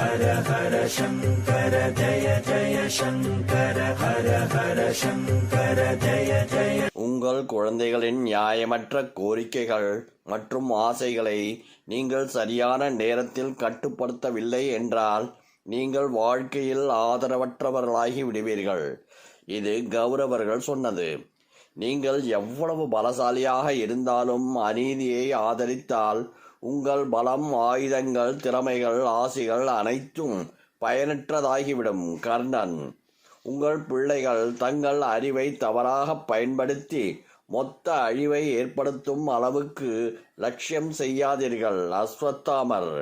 ஹர ஹர சங்கர ஜய ஜய சங்கர ஹர ஹர சங்கர ஜய ஜய உங்கள் குழந்தைகளின் நியாயமற்ற கோரிக்கைகள் மற்றும் ஆசைகளை நீங்கள் சரியான நேரத்தில் கட்டுப்படுத்தவில்லை என்றால் நீங்கள் வாழ்க்கையில் ஆதரவற்றவர்களாகி விடுவீர்கள். இது கௌரவர்கள் சொன்னது. நீங்கள் எவ்வளவு பலசாலியாக இருந்தாலும் அநீதியை ஆதரித்தால் உங்கள் பலம் ஆயுதங்கள் திறமைகள் ஆசைகள் அனைத்தும் பயனற்றதாகிவிடும் கர்ணன். உங்கள் பிள்ளைகள் தங்கள் அறிவை தவறாக பயன்படுத்தி மொத்த அழிவை ஏற்படுத்தும் அளவுக்கு லட்சியம் செய்யாதீர்கள் அஸ்வத்தாமர்.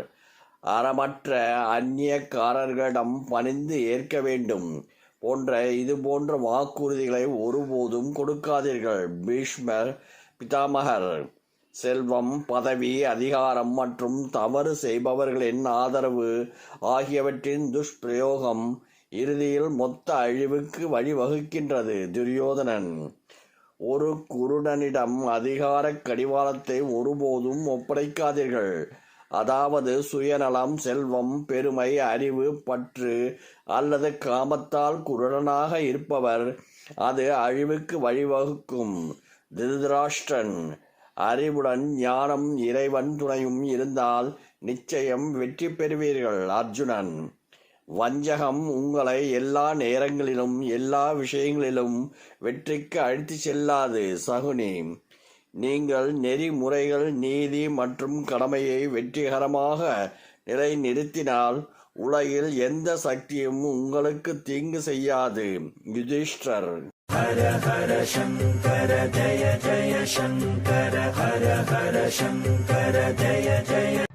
அறமற்ற அந்நியக்காரர்களிடம் பணிந்து ஏற்க வேண்டும் போன்ற இது போன்ற வாக்குறுதிகளை ஒருபோதும் கொடுக்காதீர்கள் பீஷ்மர் பிதாமகர். செல்வம் பதவி அதிகாரம் மற்றும் தவறு செய்பவர்களின் ஆதரவு ஆகியவற்றின் துஷ்பிரயோகம் இறுதியில் மொத்த அழிவுக்கு வழிவகுக்கின்றது துரியோதனன். ஒரு குருடனிடம் அதிகார கடிவாளத்தை ஒருபோதும் ஒப்படைக்காதீர்கள். அதாவது சுயநலம் செல்வம் பெருமை அறிவு பற்று அல்லது காமத்தால் குருடனாக இருப்பவர் அது அழிவுக்கு வழிவகுக்கும். திருதராஷ்டிரன் அறிவுடன் ஞானம் இறைவன் துணையும் இருந்தால் நிச்சயம் வெற்றி பெறுவீர்கள் அர்ஜுனன். வஞ்சகம் உங்களை எல்லா நேரங்களிலும் எல்லா விஷயங்களிலும் வெற்றிக்கு அழைத்து செல்லாது சகுனி. நீங்கள் நெறிமுறைகள் நீதி மற்றும் கடமையை வெற்றிகரமாக நிலைநிறுத்தினால் உலகில் எந்த சக்தியும் உங்களுக்கு தீங்கு செய்யாது யுதிஷ்டர். ஹர ஹர சங்கர ஜய ஜய சங்கர. ஹர ஹர சங்கர ஜய ஜய